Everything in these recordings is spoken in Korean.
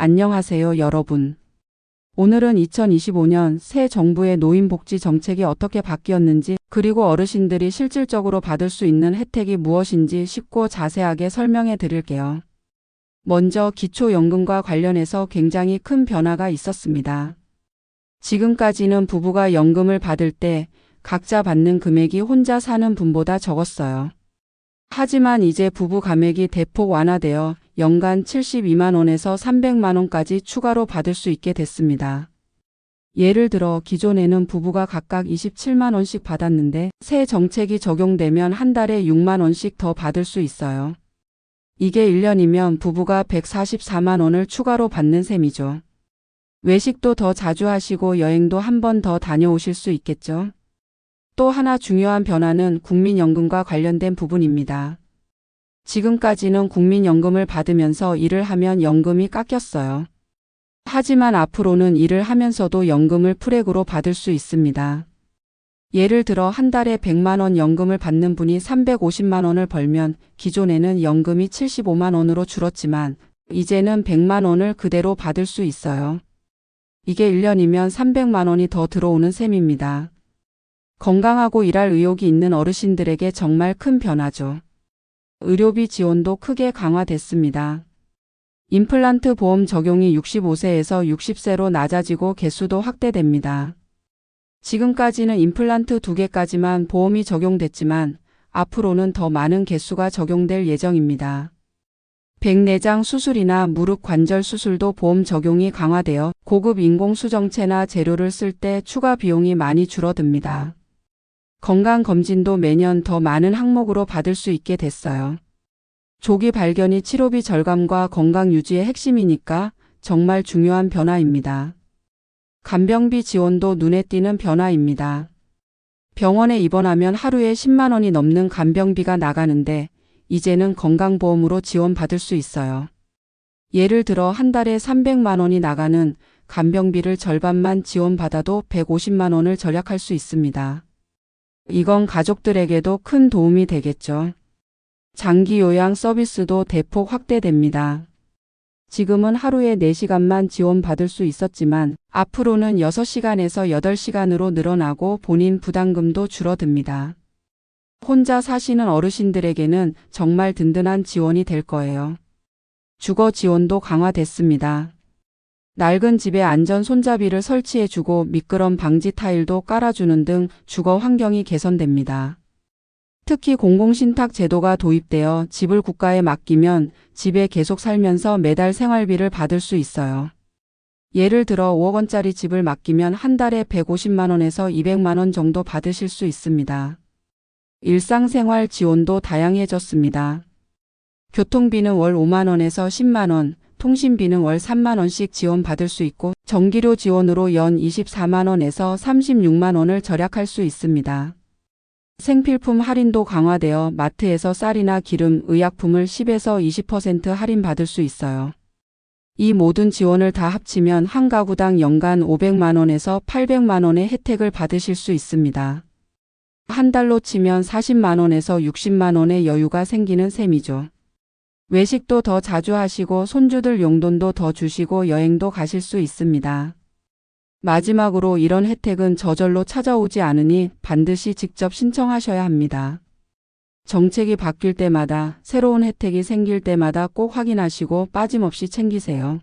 안녕하세요, 여러분. 오늘은 2025년 새 정부의 노인복지 정책이 어떻게 바뀌었는지, 그리고 어르신들이 실질적으로 받을 수 있는 혜택이 무엇인지 쉽고 자세하게 설명해 드릴게요. 먼저 기초연금과 관련해서 굉장히 큰 변화가 있었습니다. 지금까지는 부부가 연금을 받을 때 각자 받는 금액이 혼자 사는 분보다 적었어요. 하지만 이제 부부 감액이 대폭 완화되어 연간 72만 원에서 300만 원까지 추가로 받을 수 있게 됐습니다. 예를 들어 기존에는 부부가 각각 27만 원씩 받았는데 새 정책이 적용되면 한 달에 6만 원씩 더 받을 수 있어요. 이게 1년이면 부부가 144만 원을 추가로 받는 셈이죠. 외식도 더 자주 하시고 여행도 한 번 더 다녀오실 수 있겠죠. 또 하나 중요한 변화는 국민연금과 관련된 부분입니다. 지금까지는 국민연금을 받으면서 일을 하면 연금이 깎였어요. 하지만 앞으로는 일을 하면서도 연금을 프랙으로 받을 수 있습니다. 예를 들어 한 달에 100만 원 연금을 받는 분이 350만 원을 벌면 기존에는 연금이 75만 원으로 줄었지만 이제는 100만 원을 그대로 받을 수 있어요. 이게 1년이면 300만 원이 더 들어오는 셈입니다. 건강하고 일할 의욕이 있는 어르신들에게 정말 큰 변화죠. 의료비 지원도 크게 강화됐습니다. 임플란트 보험 적용이 65세에서 60세로 낮아지고 개수도 확대됩니다. 지금까지는 임플란트 두 개까지만 보험이 적용됐지만 앞으로는 더 많은 개수가 적용될 예정입니다. 백내장 수술이나 무릎 관절 수술도 보험 적용이 강화되어 고급 인공 수정체나 재료를 쓸 때 추가 비용이 많이 줄어듭니다. 건강검진도 매년 더 많은 항목으로 받을 수 있게 됐어요. 조기 발견이 치료비 절감과 건강 유지의 핵심이니까 정말 중요한 변화입니다. 간병비 지원도 눈에 띄는 변화입니다. 병원에 입원하면 하루에 10만 원이 넘는 간병비가 나가는데 이제는 건강보험으로 지원받을 수 있어요. 예를 들어 한 달에 300만 원이 나가는 간병비를 절반만 지원받아도 150만 원을 절약할 수 있습니다. 이건 가족들에게도 큰 도움이 되겠죠. 장기 요양 서비스도 대폭 확대됩니다. 지금은 하루에 4시간만 지원받을 수 있었지만 앞으로는 6시간에서 8시간으로 늘어나고 본인 부담금도 줄어듭니다. 혼자 사시는 어르신들에게는 정말 든든한 지원이 될 거예요. 주거 지원도 강화됐습니다. 낡은 집에 안전 손잡이를 설치해주고 미끄럼 방지 타일도 깔아주는 등 주거 환경이 개선됩니다. 특히 공공신탁 제도가 도입되어 집을 국가에 맡기면 집에 계속 살면서 매달 생활비를 받을 수 있어요. 예를 들어 5억 원짜리 집을 맡기면 한 달에 150만 원에서 200만 원 정도 받으실 수 있습니다. 일상생활 지원도 다양해졌습니다. 교통비는 월 5만 원에서 10만 원, 통신비는 월 3만 원씩 지원받을 수 있고 전기료 지원으로 연 24만 원에서 36만 원을 절약할 수 있습니다. 생필품 할인도 강화되어 마트에서 쌀이나 기름, 의약품을 10에서 20% 할인받을 수 있어요. 이 모든 지원을 다 합치면 한 가구당 연간 500만 원에서 800만 원의 혜택을 받으실 수 있습니다. 한 달로 치면 40만 원에서 60만 원의 여유가 생기는 셈이죠. 외식도 더 자주 하시고 손주들 용돈도 더 주시고 여행도 가실 수 있습니다. 마지막으로 이런 혜택은 저절로 찾아오지 않으니 반드시 직접 신청하셔야 합니다. 정책이 바뀔 때마다 새로운 혜택이 생길 때마다 꼭 확인하시고 빠짐없이 챙기세요.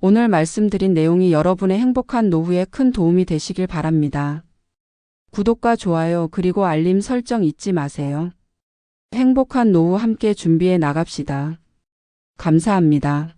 오늘 말씀드린 내용이 여러분의 행복한 노후에 큰 도움이 되시길 바랍니다. 구독과 좋아요 그리고 알림 설정 잊지 마세요. 행복한 노후 함께 준비해 나갑시다. 감사합니다.